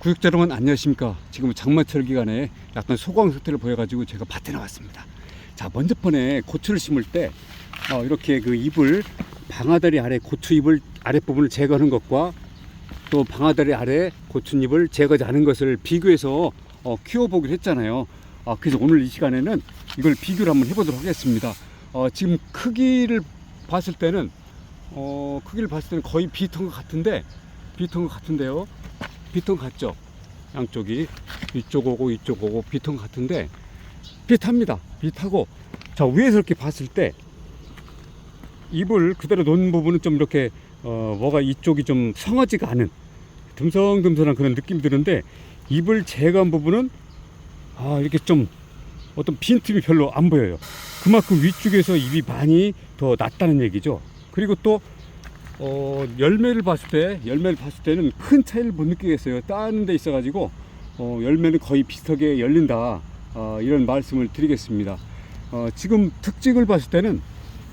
구독자 여러분 안녕하십니까? 지금 장마철 기간에 약간 소강 상태를 보여가지고 제가 밭에 나왔습니다. 자 먼저 번에 고추를 심을 때 어, 이렇게 그 잎을 방아다리 아래 고추 잎을 아랫부분을 제거하는 것과 또 방아다리 아래 고추잎을 제거하지 않은 것을 비교해서 어, 키워보기로 했잖아요. 아, 그래서 오늘 이 시간에는 이걸 비교를 한번 해보도록 하겠습니다. 어, 지금 크기를 봤을 때는 어, 크기를 봤을 때는 거의 비슷한 것 같은데 비슷한 것 같은데요 것 같죠? 양쪽이 이쪽 오고 이쪽 오고 것 같은데 비슷합니다. 비슷하고 자 위에서 이렇게 봤을 때 입을 그대로 놓은 부분은 좀 이렇게 어 뭐가 이쪽이 좀 성하지가 않은 듬성듬성한 그런 느낌이 드는데 입을 제거한 부분은 아 이렇게 좀 어떤 빈틈이 별로 안 보여요. 그만큼 위쪽에서 입이 많이 더 낮다는 얘기죠. 그리고 또 어, 열매를 봤을 때 열매를 봤을 때는 큰 차이를 못 느끼겠어요. 따는 데 있어 가지고 어, 열매는 거의 비슷하게 열린다. 어, 이런 말씀을 드리겠습니다. 어, 지금 특징을 봤을 때는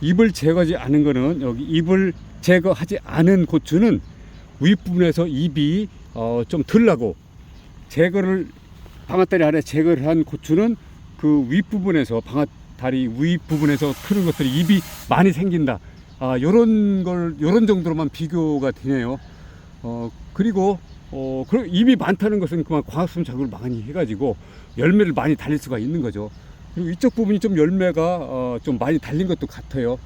잎을 제거하지 않은 거는 여기 잎을 제거하지 않은 고추는 윗부분에서 잎이 어, 좀덜 나고 제거를 방아다리 아래 제거를 한 고추는 그 윗부분에서 방아다리 윗부분에서 크는 것들이 잎이 많이 생긴다. 아, 요런 걸, 요런 정도로만 비교가 되네요. 어, 그리고, 어, 그 입이 많다는 것은 그만 과학성 작업을 많이 해가지고 열매를 많이 달릴 수가 있는 거죠. 그리고 이쪽 부분이 좀 열매가, 어, 좀 많이 달린 것도 같아요.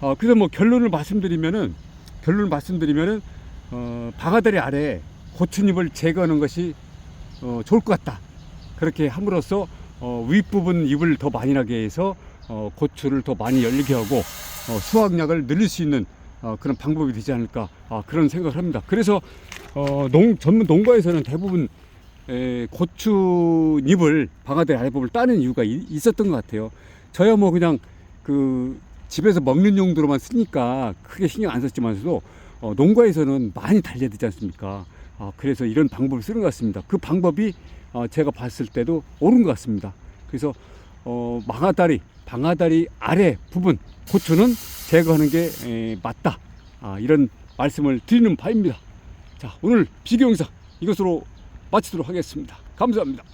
어, 그래서 뭐 결론을 말씀드리면은, 결론을 말씀드리면은, 어, 방아다리 아래 고추잎을 제거하는 것이, 어, 좋을 것 같다. 그렇게 함으로써, 어, 윗부분 잎을 더 많이 나게 해서, 어, 고추를 더 많이 열리게 하고, 어, 수확량을 늘릴 수 있는 어, 그런 방법이 되지 않을까 아, 그런 생각을 합니다. 그래서 어, 농, 전문 농가에서는 대부분 에, 고추잎을 방아대 아래부분을 따는 이유가 이- 있었던 것 같아요. 저야 뭐 그냥 그 집에서 먹는 용도로만 쓰니까 크게 신경 안 썼지만서도 어, 농가에서는 많이 달려야 되지 않습니까? 아, 그래서 이런 방법을 쓰는 것 같습니다. 그 방법이 어, 제가 봤을 때도 옳은 것 같습니다. 그래서 어, 망아다리, 방아다리 아래 부분 고추는 제거하는 게 에, 맞다. 아, 이런 말씀을 드리는 바입니다. 자, 오늘 비교 영상 이것으로 마치도록 하겠습니다. 감사합니다.